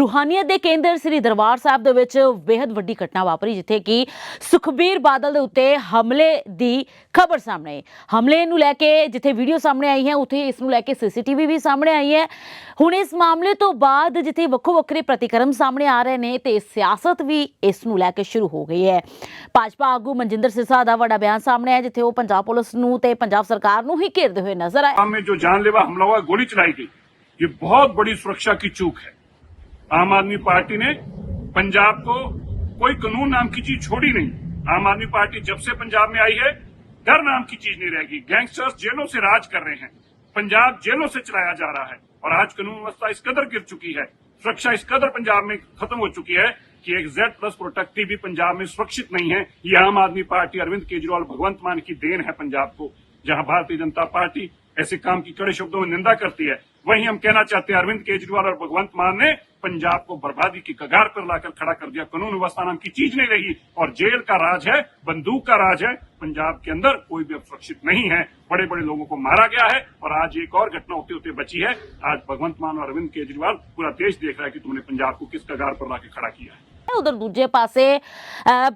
ਰੂਹਾਨੀਅਤ ਦੇ ਕੇਂਦਰ ਸ੍ਰੀ ਦਰਬਾਰ ਸਾਹਿਬ ਦੇ ਵਿੱਚ ਬੇहद ਵੱਡੀ ਘਟਨਾ ਵਾਪਰੀ, ਜਿੱਥੇ ਕਿ ਸੁਖਬੀਰ ਬਾਦਲ ਦੇ ਉੱਤੇ ਹਮਲੇ ਦੀ ਖਬਰ ਸਾਹਮਣੇ ਹਮਲੇ ਨੂੰ ਲੈ ਕੇ ਜਿੱਥੇ ਵੀਡੀਓ ਸਾਹਮਣੇ ਆਈ ਹੈ, ਉੱਥੇ ਇਸ ਨੂੰ ਲੈ ਕੇ ਸੀਸੀਟੀਵੀ ਵੀ ਸਾਹਮਣੇ ਆਈ ਹੈ। ਹੁਣ ਇਸ ਮਾਮਲੇ ਤੋਂ ਬਾਅਦ ਜਿੱਥੇ ਵੱਖੋ ਵੱਖਰੇ ਪ੍ਰਤੀਕਰਮ ਸਾਹਮਣੇ ਆ ਰਹੇ ਨੇ, ਤੇ ਸਿਆਸਤ ਵੀ ਇਸ ਨੂੰ ਲੈ ਕੇ ਸ਼ੁਰੂ ਹੋ ਗਈ ਹੈ। ਭਾਜਪਾ ਆਗੂ ਮਨਜਿੰਦਰ ਸਿਰਸਾ ਦਾ ਵੱਡਾ ਬਿਆਨ ਸਾਹਮਣੇ ਆਇਆ, ਜਿੱਥੇ ਉਹ ਪੰਜਾਬ ਪੁਲਿਸ ਨੂੰ ਤੇ ਪੰਜਾਬ ਸਰਕਾਰ ਨੂੰ ਹੀ ਘੇਰਦੇ ਹੋਏ ਨਜ਼ਰ ਆਏ। में जो जानलेवा हमला हुआ गोली चलाई गई ये बहुत बड़ी सुरक्षा की चूक है आम आदमी पार्टी ने पंजाब को कोई कानून नाम की चीज़ छोड़ी नहीं। आम आदमी पार्टी जब से पंजाब में आई है, डर नाम की चीज़ नहीं रहेगी। गैंगस्टर्स जेलों से राज कर रहे हैं। पंजाब जेलों से चलाया जा रहा है और आज कानून व्यवस्था इस कदर गिर चुकी है, सुरक्षा इस कदर पंजाब में खत्म हो चुकी है कि एक जेड प्लस प्रोटेक्टिव भी पंजाब में सुरक्षित नहीं है। ये आम आदमी पार्टी अरविंद केजरीवाल भगवंत मान की देन है पंजाब को, जहाँ भारतीय जनता पार्टी ऐसे काम की कड़े शब्दों में निंदा करती है। वहीं हम कहना चाहते हैं अरविंद केजरीवाल और भगवंत मान ने पंजाब को बर्बादी की कगार पर लाकर खड़ा कर दिया। कानून व्यवस्था नाम की चीज़ नहीं रही और जेल का राज है, बंदूक का राज है, पंजाब के अंदर कोई भी अब सुरक्षित नहीं है। बड़े बड़े लोगों को मारा गया है और आज एक और घटना होते होते बची है। आज भगवंत मान और अरविंद केजरीवाल पूरा देश देख रहा है कि तुमने पंजाब को किस कगार पर लाके खड़ा किया है। उधर दूजे पास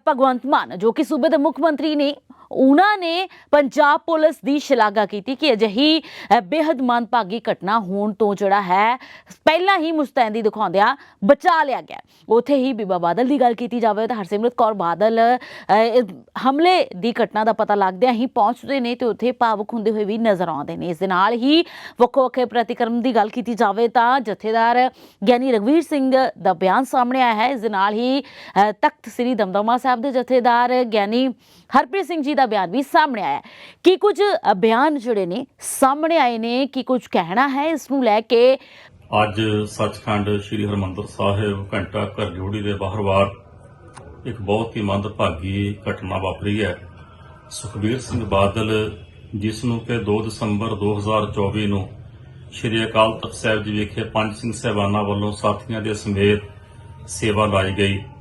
भगवंत मान, जो कि सूबे के ने ਉਹਨਾਂ ਨੇ ਪੰਜਾਬ ਪੁਲਿਸ ਦੀ ਸ਼ਲਾਘਾ ਕੀਤੀ ਕਿ ਅਜਿਹੀ ਅ, ਬੇहद ਮੰਦਭਾਗੀ ਘਟਨਾ ਹੋਣ ਤੋਂ ਜਿਹੜਾ ਹੈ ਪਹਿਲਾਂ ਹੀ ਮੁਸਤੈਦੀ ਦਿਖਾਉਂਦਿਆਂ ਬਚਾ ਲਿਆ ਗਿਆ। ਉਥੇ ਹੀ ਬੀਬਾ ਬਾਦਲ ਦੀ ਗੱਲ ਕੀਤੀ ਜਾਵੇ ਤਾਂ ਹਰਸਿਮਰਤ ਕੌਰ ਬਾਦਲ ਹਮਲੇ ਦੀ ਘਟਨਾ ਦਾ ਪਤਾ ਲੱਗਦਿਆਂ ਹੀ ਪਹੁੰਚਦੇ ਨੇ ਤੇ ਉੱਥੇ ਭਾਵੁਕ ਹੁੰਦੇ ਹੋਏ ਵੀ ਨਜ਼ਰ ਆਉਂਦੇ ਨੇ। ਇਸ ਦੇ ਨਾਲ ਹੀ ਵੱਖੋ ਵੱਖਰੇ ਪ੍ਰਤੀਕਰਮ ਦੀ ਗੱਲ ਕੀਤੀ ਜਾਵੇ ਤਾਂ ਜਥੇਦਾਰ ਗਿਆਨੀ ਰਗਵੀਰ ਸਿੰਘ ਦਾ ਬਿਆਨ ਸਾਹਮਣੇ ਆਇਆ ਹੈ। ਇਸ ਦੇ ਨਾਲ ਹੀ ਤਖਤ ਸ੍ਰੀ ਦਮਦਮਾ ਸਾਹਿਬ ਦੇ ਜਥੇਦਾਰ ਗਿਆਨੀ ਹਰਪ੍ਰੀਤ ਸਿੰਘ ਜੀ ਦਾ ਬਿਆਨ ਵੀ ਸਾਹਮਣੇ ਆਇਆ ਕੀ ਕੁਝ ਬਿਆਨ ਜਿਹੜੇ ਨੇ ਸਾਹਮਣੇ ਆਏ ਨੇ, ਕੀ ਕੁਝ ਕਹਿਣਾ ਹੈ ਇਸ ਨੂੰ ਲੈ ਕੇ? ਅੱਜ ਸੱਚਖੰਡ ਸ੍ਰੀ ਹਰਮੰਦਰ ਸਾਹਿਬ ਘੰਟਾ ਘਰ ਜੋੜੀ ਦੇ ਬਾਹਰਵਾਰ ਇੱਕ ਬਹੁਤ ਹੀ ਮੰਦਭਾਗੀ ਘਟਨਾ ਵਾਪਰੀ ਹੈ। ਸੁਖਬੀਰ ਸਿੰਘ ਬਾਦਲ, ਜਿਸ ਨੂੰ ਕਿ 2 ਦਸੰਬਰ 2024 ਨੂੰ ਸ੍ਰੀ ਅਕਾਲ ਤਖਤ ਸਾਹਿਬ ਜੀ ਵਿਖੇ ਪੰਜ ਸਿੰਘ ਸਹਿਬਾਨਾਂ ਵੱਲੋਂ ਸਾਥੀਆਂ ਦੇ ਸਮੇਤ ਸੇਵਾ ਲਾਈ ਗਈ।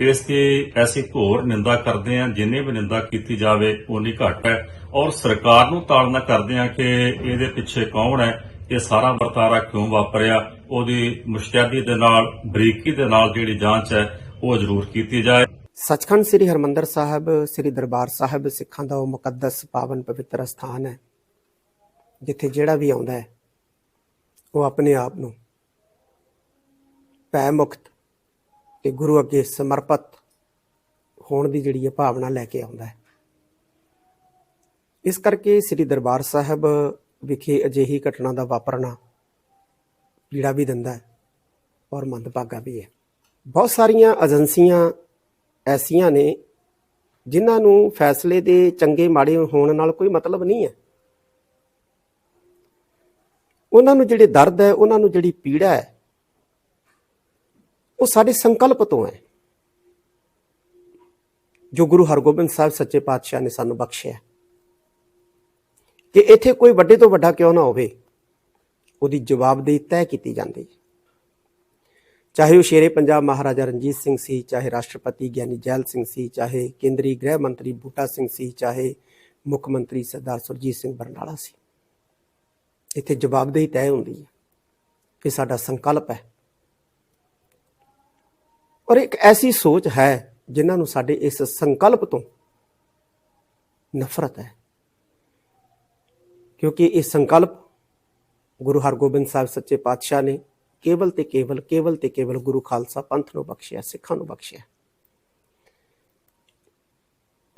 ਇਸ ਦੀ ਐਸੀ ਘੋਰ ਨਿੰਦਾ ਕਰਦੇ ਆ, ਜਿੰਨੇ ਵੀ ਨਿੰਦਾ ਕੀਤੀ ਜਾਵੇ ਉਨੀ ਘੱਟ ਹੈ। ਔਰ ਸਰਕਾਰ ਨੂੰ ਤਾੜਨਾ ਕਰਦੇ ਆ ਕਿ ਇਹਦੇ ਪਿੱਛੇ ਕੌਣ ਹੈ, ਇਹ ਸਾਰਾ ਵਰਤਾਰਾ ਕਿਉਂ ਵਾਪਰਿਆ, ਉਹਦੀ ਮੁਸ਼ਤੈਦੀ ਦੇ ਨਾਲ, ਬਰੀਕੀ ਦੇ ਨਾਲ ਜਿਹੜੀ ਜਾਂਚ ਹੈ, ਉਹ ਜ਼ਰੂਰ ਕੀਤੀ ਜਾਏ। ਸੱਚਖੰਡ ਸ੍ਰੀ ਹਰਮੰਦਰ ਸਾਹਿਬ, ਸ੍ਰੀ ਦਰਬਾਰ ਸਾਹਿਬ ਸਿੱਖਾਂ ਦਾ ਉਹ ਮੁਕੱਦਸ ਪਾਵਨ ਪਵਿੱਤਰ ਸਥਾਨ ਹੈ, ਜਿੱਥੇ ਜਿਹੜਾ ਵੀ ਆਉਂਦਾ ਹੈ, ਉਹ ਆਪਣੇ ਆਪ ਨੂੰ ਭੈ ਮੁਕਤ ਤੇ ਗੁਰੂ ਅੱਗੇ ਸਮਰਪਿਤ ਹੋਣ ਦੀ ਜਿਹੜੀ ਹੈ ਭਾਵਨਾ ਲੈ ਕੇ ਆਉਂਦਾ ਹੈ। ਇਸ ਕਰਕੇ ਸ੍ਰੀ ਦਰਬਾਰ ਸਾਹਿਬ ਵਿਖੇ ਅਜਿਹੀ ਘਟਨਾ ਦਾ ਵਾਪਰਨਾ ਪੀੜਾ ਵੀ ਦਿੰਦਾ ਹੈ ਔਰ ਮੰਦਭਾਗਾ ਵੀ ਹੈ। ਬਹੁਤ ਸਾਰੀਆਂ ਏਜੰਸੀਆਂ ਐਸੀਆਂ ਨੇ ਜਿਨ੍ਹਾਂ ਨੂੰ ਫੈਸਲੇ ਦੇ ਚੰਗੇ ਮਾੜੇ ਹੋਣ ਨਾਲ ਕੋਈ ਮਤਲਬ ਨਹੀਂ ਹੈ। ਉਹਨਾਂ ਨੂੰ ਜਿਹੜੇ ਦਰਦ ਹੈ, ਉਹਨਾਂ ਨੂੰ ਜਿਹੜੀ ਪੀੜਾ ਹੈ ਉਹ ਸਾਡੇ ਸੰਕਲਪ ਤੋਂ ਹੈ। ਜੋ ਗੁਰੂ ਹਰਗੋਬਿੰਦ ਸਾਹਿਬ ਸੱਚੇ ਪਾਤਸ਼ਾਹ ਨੇ ਸਾਨੂੰ ਬਖਸ਼ਿਆ ਕਿ ਇੱਥੇ ਕੋਈ ਵੱਡੇ ਤੋਂ ਵੱਡਾ ਕਿਉਂ ਨਾ ਹੋਵੇ, ਉਹਦੀ ਜਵਾਬਦੇਹੀ ਤੈਅ ਕੀਤੀ ਜਾਂਦੀ ਹੈ। ਚਾਹੇ ਉਹ ਸ਼ੇਰੇ ਪੰਜਾਬ ਮਹਾਰਾਜਾ ਰਣਜੀਤ ਸਿੰਘ ਸੀ, ਚਾਹੇ ਰਾਸ਼ਟਰਪਤੀ ਗਿਆਨੀ ਜੈਲ ਸਿੰਘ ਸੀ, ਚਾਹੇ ਕੇਂਦਰੀ ਗ੍ਰਹਿ ਮੰਤਰੀ ਬੂਟਾ ਸਿੰਘ ਸੀ, ਚਾਹੇ ਮੁੱਖ ਮੰਤਰੀ ਸਰਦਾਰ ਸੁਰਜੀਤ ਸਿੰਘ ਬਰਨਾਲਾ ਸੀ। ਇੱਥੇ ਜਵਾਬਦੇਹੀ ਤੈਅ ਹੁੰਦੀ ਹੈ ਇਹ ਸਾਡਾ ਸੰਕਲਪ ਹੈ। ਔਰ ਇੱਕ ਐਸੀ ਸੋਚ ਹੈ ਜਿਨ੍ਹਾਂ ਨੂੰ ਸਾਡੇ ਇਸ ਸੰਕਲਪ ਤੋਂ ਨਫ਼ਰਤ ਹੈ। ਕਿਉਂਕਿ ਇਹ ਸੰਕਲਪ ਗੁਰੂ ਹਰਗੋਬਿੰਦ ਸਾਹਿਬ ਸੱਚੇ ਪਾਤਸ਼ਾਹ ਨੇ ਕੇਵਲ ਤੇ ਕੇਵਲ ਕੇਵਲ ਤੇ ਕੇਵਲ ਗੁਰੂ ਖਾਲਸਾ ਪੰਥ ਨੂੰ ਬਖਸ਼ਿਆ, ਸਿੱਖਾਂ ਨੂੰ ਬਖਸ਼ਿਆ।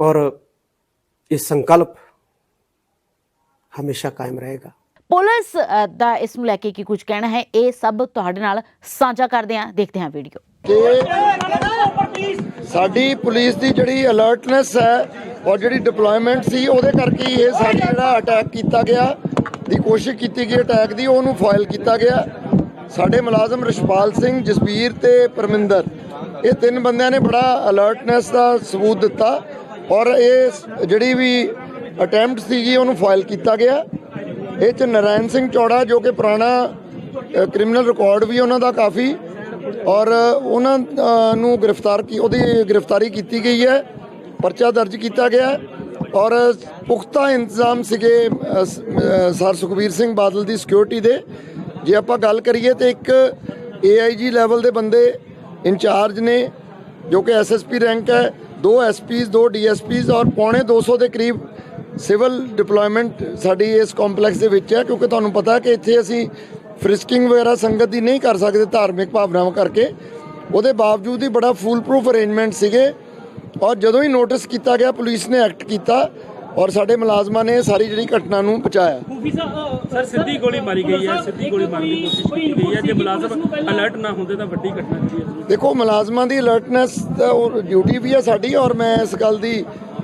ਔਰ ਇਹ ਸੰਕਲਪ ਹਮੇਸ਼ਾ ਕਾਇਮ ਰਹੇਗਾ। ਪੁਲਿਸ ਦਾ ਇਸ ਨੂੰ ਲੈ ਕੇ ਕੀ ਕੁਝ ਕਹਿਣਾ ਹੈ, ਇਹ ਸਭ ਤੁਹਾਡੇ ਨਾਲ ਸਾਂਝਾ ਕਰਦੇ ਹਾਂ, ਦੇਖਦੇ ਹਾਂ ਵੀਡੀਓ। ਕਿ ਸਾਡੀ ਪੁਲਿਸ ਦੀ ਜਿਹੜੀ ਅਲਰਟਨੈਸ ਹੈ, ਔਰ ਜਿਹੜੀ ਡਿਪਲੋਇਮੈਂਟ ਸੀ, ਉਹਦੇ ਕਰਕੇ ਇਹ ਸਾਡਾ ਜਿਹੜਾ ਅਟੈਕ ਕੀਤਾ ਗਿਆ। ਦੀ ਕੋਸ਼ਿਸ਼ ਕੀਤੀ ਗਈ ਅਟੈਕ ਦੀ, ਉਹਨੂੰ ਫਾਇਲ ਕੀਤਾ ਗਿਆ। ਸਾਡੇ ਮੁਲਾਜ਼ਮ ਰਿਸ਼ਪਾਲ ਸਿੰਘ, ਜਸਬੀਰ ਤੇ ਪਰਮਿੰਦਰ, ਇਹ ਤਿੰਨ ਬੰਦਿਆਂ ਨੇ ਬੜਾ ਅਲਰਟਨੈਸ ਦਾ ਸਬੂਤ ਦਿੱਤਾ। ਔਰ ਇਹ ਜਿਹੜੀ ਵੀ ਅਟੈਂਪਟ ਸੀਗੀ, ਉਹਨੂੰ ਫਾਇਲ ਕੀਤਾ ਗਿਆ। ਇਹ ਚ ਨਰਾਇਣ ਸਿੰਘ ਚੌੜਾ, ਜੋ ਕਿ ਪੁਰਾਣਾ ਕ੍ਰਿਮੀਨਲ ਰਿਕਾਰਡ ਵੀ ਉਹਨਾਂ ਦਾ ਕਾਫੀ। ਔਰ ਉਹਨਾਂ ਨੂੰ ਗ੍ਰਿਫਤਾਰ ਕੀ, ਉਹਦੀ ਗ੍ਰਿਫਤਾਰੀ ਕੀਤੀ ਗਈ ਹੈ, ਪਰਚਾ ਦਰਜ ਕੀਤਾ ਗਿਆ ਔਰ ਪੁਖਤਾ ਇੰਤਜ਼ਾਮ ਸੀਗੇ ਸਰ ਸੁਖਬੀਰ ਸਿੰਘ ਬਾਦਲ ਦੀ ਸਿਕਿਉਰਿਟੀ ਦੇ। ਜੇ ਆਪਾਂ ਗੱਲ ਕਰੀਏ ਤੇ ਇੱਕ ਏਆਈਜੀ ਲੈਵਲ ਦੇ ਬੰਦੇ ਇੰਚਾਰਜ ਨੇ, ਜੋ ਕਿ ਐਸਐਸਪੀ ਰੈਂਕ ਹੈ, ਦੋ ਐਸਪੀਸ ਦੋ ਡੀਐਸਪੀਸ ਔਰ ਪੌਣੇ 200 ਦੇ ਕਰੀਬ ਸਿਵਲ ਡਿਪਲੋਇਮੈਂਟ ਸਾਡੀ ਇਸ ਕੰਪਲੈਕਸ ਦੇ ਵਿੱਚ ਹੈ, ਕਿਉਂਕਿ ਤੁਹਾਨੂੰ ਪਤਾ ਕਿ ਇੱਥੇ ਅਸੀਂ ਫ੍ਰਿਸਕਿੰਗ ਵਗੈਰਾ ਸੰਗਤ ਦੀ ਨਹੀਂ ਕਰ ਸਕਦੇ ਧਾਰਮਿਕ ਭਾਵਨਾਵਾਂ ਕਰਕੇ। ਉਹਦੇ ਬਾਵਜੂਦ ਹੀ ਬੜਾ ਫੂਲ ਪ੍ਰੂਫ ਅਰੇਂਜਮੈਂਟ ਸੀਗੇ। ਔਰ ਜਦੋਂ ਹੀ ਨੋਟਿਸ ਕੀਤਾ ਗਿਆ ਪੁਲਿਸ ਨੇ ਐਕਟ ਕੀਤਾ ਔਰ ਸਾਡੇ ਮੁਲਾਜ਼ਮਾਂ ਨੇ ਸਾਰੀ ਜਿਹੜੀ ਘਟਨਾ ਨੂੰ ਬਚਾਇਆ ਖੂਫੀ ਸਰ ਸਿੱਧੀ ਗੋਲੀ ਮਾਰੀ ਗਈ ਹੈ ਸਿੱਧੀ ਗੋਲੀ ਮਾਰਨ ਦੀ ਕੋਸ਼ਿਸ਼ ਕੀਤੀ ਗਈ ਹੈ। ਜੇ ਮੁਲਾਜ਼ਮ ਅਲਰਟ ਨਾ ਹੁੰਦੇ ਤਾਂ ਵੱਡੀ ਘਟਨਾ ਜਿਹੜੀ ਹੈ। ਦੇਖੋ ਮੁਲਾਜ਼ਮਾਂ ਦੀ ਅਲਰਟਨੈਸ ਡਿਊਟੀ ਵੀ ਹੈ ਸਾਡੀ ਔਰ ਮੈਂ ਇਸ ਗੱਲ ਦੀ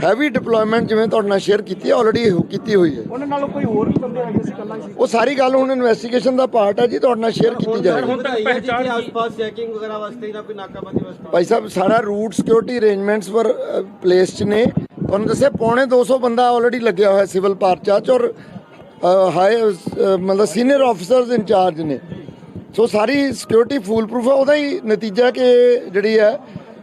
ਹੈਵੀ ਡਿਪਲੋਇਮੈਂਟ ਜਿਵੇਂ ਤੁਹਾਡੇ ਨਾਲ ਸ਼ੇਅਰ ਕੀਤੀ ਹੈ ਆਲਰੇਡੀ ਕੀਤੀ ਹੋਈ ਹੈ। ਉਹਨਾਂ ਨਾਲੋਂ ਕੋਈ ਹੋਰ ਵੀ ਬੰਦੇ ਹੈਗੇ ਸੀ ਕੱਲਾ ਹੀ ਸੀ। ਉਹ ਸਾਰੀ ਗੱਲ ਹੁਣ ਇਨਵੈਸਟੀਗੇਸ਼ਨ ਦਾ ਪਾਰਟ ਹੈ ਜੀ ਤੁਹਾਡੇ ਨਾਲ ਸ਼ੇਅਰ ਕੀਤੀ ਜਾਏਗੀ। ਹੁਣ ਤੱਕ ਪਹਿਚਾਣ ਆਸ-ਪਾਸ ਚੈਕਿੰਗ ਵਗੈਰਾ ਵਾਸਤੇ ਜਾਂ ਕੋਈ ਨਾਕਾਬੰਦੀ ਵਾਸਤੇ ਭਾਈ ਸਾਹਿਬ ਸਾਰਾ ਰੂਟ ਸਿਕਿਉਰਿਟੀ ਅਰੇਂਜਮੈਂਟਸ ਪਰ ਪਲੇਸ ਚ ਨੇ। ਤੁਹਾਨੂੰ ਦੱਸਿਆ ਪੌਣੇ 200 ਬੰਦਾ ਆਲਰੇਡੀ ਲੱਗਿਆ ਹੋਇਆ ਸਿਵਲ ਪਾਰਚਾ ਚ ਔਰ ਹਾਈ ਮਤਲਬ ਸੀਨੀਅਰ ਆਫੀਸਰਸ ਇੰਚਾਰਜ ਨੇ। ਸੋ ਸਾਰੀ ਸਿਕਿਉਰਿਟੀ ਫੂਲ ਪ੍ਰੂਫ ਹੈ ਉਹਦਾ ਹੀ ਨਤੀਜਾ ਕਿ ਜਿਹੜੀ ਹੈ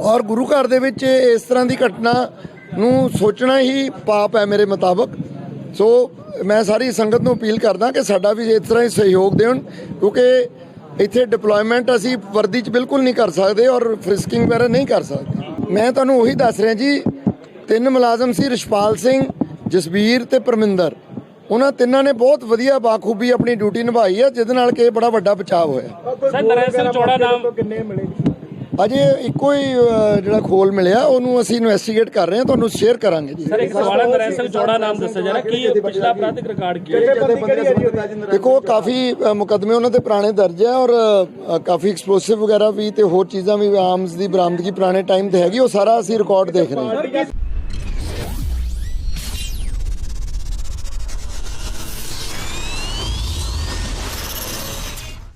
ਔਰ ਗੁਰੂ ਘਰ ਦੇ ਵਿੱਚ ਇਸ ਤਰ੍ਹਾਂ ਦੀ ਘਟਨਾ ਨੂੰ ਸੋਚਣਾ ਹੀ ਪਾਪ ਹੈ ਮੇਰੇ ਮੁਤਾਬਕ। ਸੋ ਮੈਂ ਸਾਰੀ ਸੰਗਤ ਨੂੰ ਅਪੀਲ ਕਰਦਾ ਕਿ ਸਾਡਾ ਵੀ ਇਸ ਤਰ੍ਹਾਂ ਹੀ ਸਹਿਯੋਗ ਦੇਣ ਕਿਉਂਕਿ ਇੱਥੇ ਡਿਪਲੋਇਮੈਂਟ ਅਸੀਂ ਵਰਦੀ 'ਚ ਬਿਲਕੁਲ ਨਹੀਂ ਕਰ ਸਕਦੇ ਔਰ ਫ੍ਰਿਸਕਿੰਗ ਵਗੈਰਾ ਨਹੀਂ ਕਰ ਸਕਦੇ। ਮੈਂ ਤੁਹਾਨੂੰ ਉਹੀ ਦੱਸ ਰਿਹਾ ਜੀ ਤਿੰਨ ਮੁਲਾਜ਼ਮ ਸੀ ਰਿਸ਼ਪਾਲ ਸਿੰਘ ਜਸਬੀਰ ਤੇ ਪਰਮਿੰਦਰ। ਉਹਨਾਂ ਤਿੰਨਾਂ ਨੇ ਬਹੁਤ ਵਧੀਆ ਬਾਖੂਬੀ ਆਪਣੀ ਡਿਊਟੀ ਨਿਭਾਈ ਹੈ ਜਿਹਦੇ ਨਾਲ ਕਿ ਬੜਾ ਵੱਡਾ ਬਚਾਅ ਹੋਇਆ। ਸਰ ਨਰਾਇਣ ਸਿੰਘ ਚੌੜਾ ਨਾਮ ਕਿੰਨੇ ਮਿਲੇ ਅਜੇ ਇੱਕੋ ਹੀ ਜਿਹੜਾ ਖੋਲ ਮਿਲਿਆ ਉਹਨੂੰ ਅਸੀਂ ਇਨਵੈਸਟੀਗੇਟ ਕਰ ਰਹੇ ਹਾਂ ਤੁਹਾਨੂੰ ਸ਼ੇਅਰ ਕਰਾਂਗੇ ਜੀ। ਸਰ ਇੱਕ ਸਵਾਲ ਹੈ ਨਰਾਇਣ ਸਿੰਘ ਚੌੜਾ ਨਾਮ ਦੱਸਿਆ ਜਾ ਰਿਹਾ। ਕੀ ਪਿਛਲਾ ਅਪਰਾਧਿਕ ਰਿਕਾਰਡ ਕੀ ਹੈ? ਦੇਖੋ ਕਾਫੀ ਅ, ਮੁਕੱਦਮੇ ਉਹਨਾਂ ਤੇ ਪੁਰਾਣੇ ਦਰਜ ਹੈ ਔਰ ਅ, ਕਾਫੀ ਐਕਸਪਲੋਸਿਵ ਵਗੈਰਾ ਵੀ ਤੇ ਹੋਰ ਚੀਜ਼ਾਂ ਵੀ ਆਰਮਸ ਦੀ ਬਰਾਮਦਗੀ ਪੁਰਾਣੇ ਟਾਈਮ ਤੇ ਹੈਗੀ ਉਹ ਸਾਰਾ ਅਸੀਂ ਰਿਕਾਰਡ ਦੇਖ ਰਹੇ ਹਾਂ।